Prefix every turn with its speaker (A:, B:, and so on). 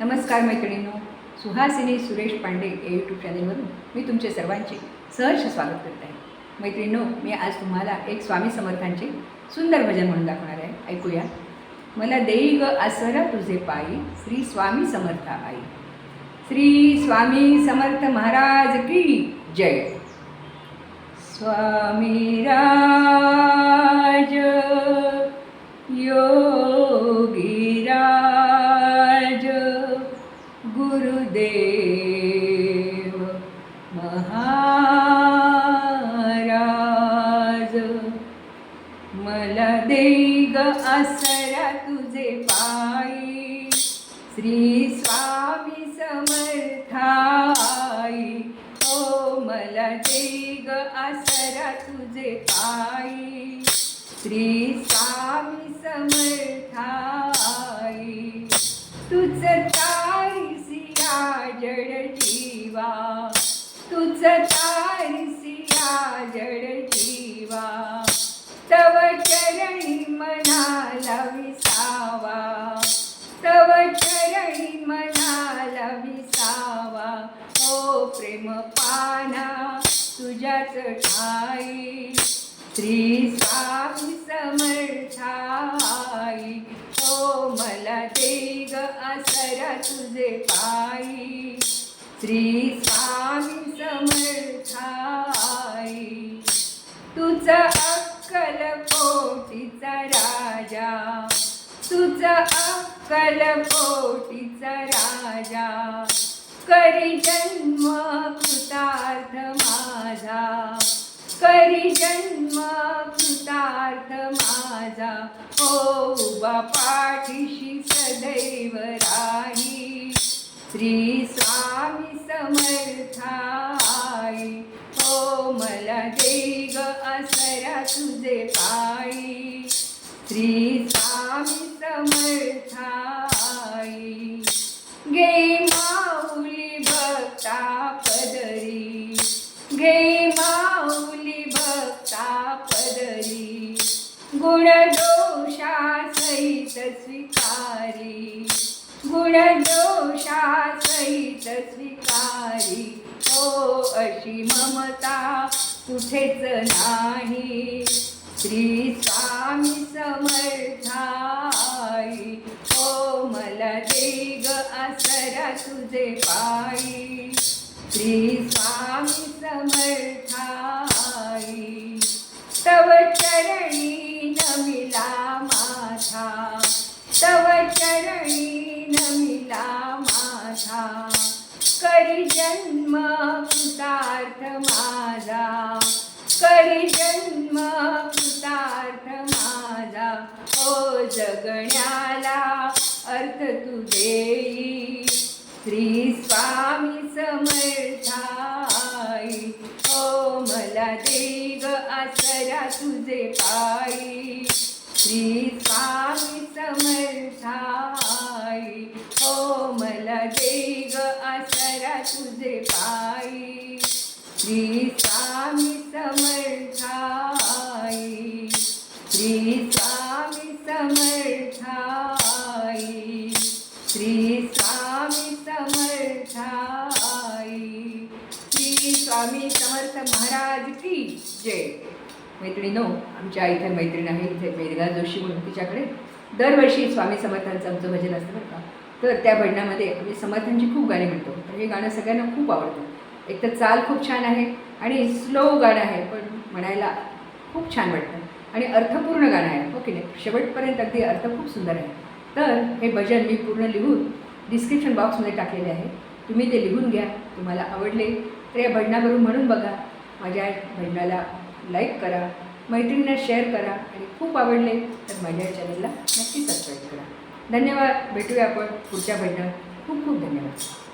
A: नमस्कार मैत्रिणींनो सुहासिनी सुरेश पांडे या यूट्यूब चॅनेलवरून मी तुमचे सर्वांचे सहर्ष स्वागत करत आहे. मैत्रिणींनो मी आज तुम्हाला एक स्वामी समर्थांचे सुंदर भजन म्हणून दाखवणार आहे. ऐकूया. मला देई ग आसरा तुझे पायी श्री स्वामी समर्थ आई. श्री स्वामी समर्थ महाराज की जय. स्वामी राज आसरा तुझे पायी श्री स्वामी समर्थाई. हो मला देई आसरा तुझे पायी श्री स्वामी समर्थाई. तुझ तारिसिया जड जीवा. तुझ तारिसिया जड विसावा. हो प्रेम पाना तुझ्याच ठाई. श्री स्वामी समर्थाई. ओ मला देग ग आसरा तुझे पायी. श्री स्वामी समर्थाई. तुझा अक्कल कोटीचा राजा. तुझा अक्कल कोटीचा राजा करी जन्म कृतार्थ माझा. करी जन्म कृतार्थ माझा. ओ उभा पाठीशी सदैव राही. श्री स्वामी समर्थाई. ओ मला दे असरा तुझे पायी. श्री स्वामी समर्थाई गे माऊली भक्ता पदरी गे माऊली भक्ता पदरी गुण दोषा सहित स्वीकारी गुण दोषा सहित स्वीकारी हो अशी ममता कुठेच नाही. श्री स्वामी समर्थाई ओ मला दे ग आसरा तुझे पायी. श्री स्वामी समर्थाई तव चरणी नमिला माझा तव चरणी नमिला माझा करी जन्म कृतार्थ माझा. करी जन्म जगण्याला अर्थ तू देई. श्री स्वामी समर्थाई. ओ मला दे ग आसरा तुझे पायी श्री स्वामी समर्थाई. ओ मला दे ग आसरा तुझे पायी श्री स्वामी समर्थाई श्री स्वामी समर्थाई श्री स्वामी समर्थ महाराज की जय. मैत्रिणीनो आमच्या इथे मैत्रीण आहे इथे मेघा जोशी म्हणून तिच्याकडे. दरवर्षी स्वामी समर्थांचं आमचं भजन असतं बरं का. तर त्या भजनामध्ये आम्ही समर्थांची खूप गाणी म्हणतो. तर हे गाणं सगळ्यांना खूप आवडतं. एक तर चाल खूप छान आहे आणि स्लो गाणं आहे पण म्हणायला खूप छान वाटतं. आणि अर्थपूर्ण गाणं आहे. हो की नाही? शेवटपर्यंत अगदी अर्थ खूप सुंदर आहे. तर हे भजन मी पूर्ण लिहून डिस्क्रिप्शन बॉक्समध्ये टाकलेले आहे. तुम्ही ते लिहून घ्या. तुम्हाला आवडले तर या भजनावरून म्हणून बघा. माझ्या भजनाला लाईक करा. मैत्रिणींना शेअर करा. आणि खूप आवडले तर माझ्या चॅनलला नक्की सबस्क्राईब करा. धन्यवाद. भेटूया आपण पुढच्या भजनात. खूप खूप धन्यवाद.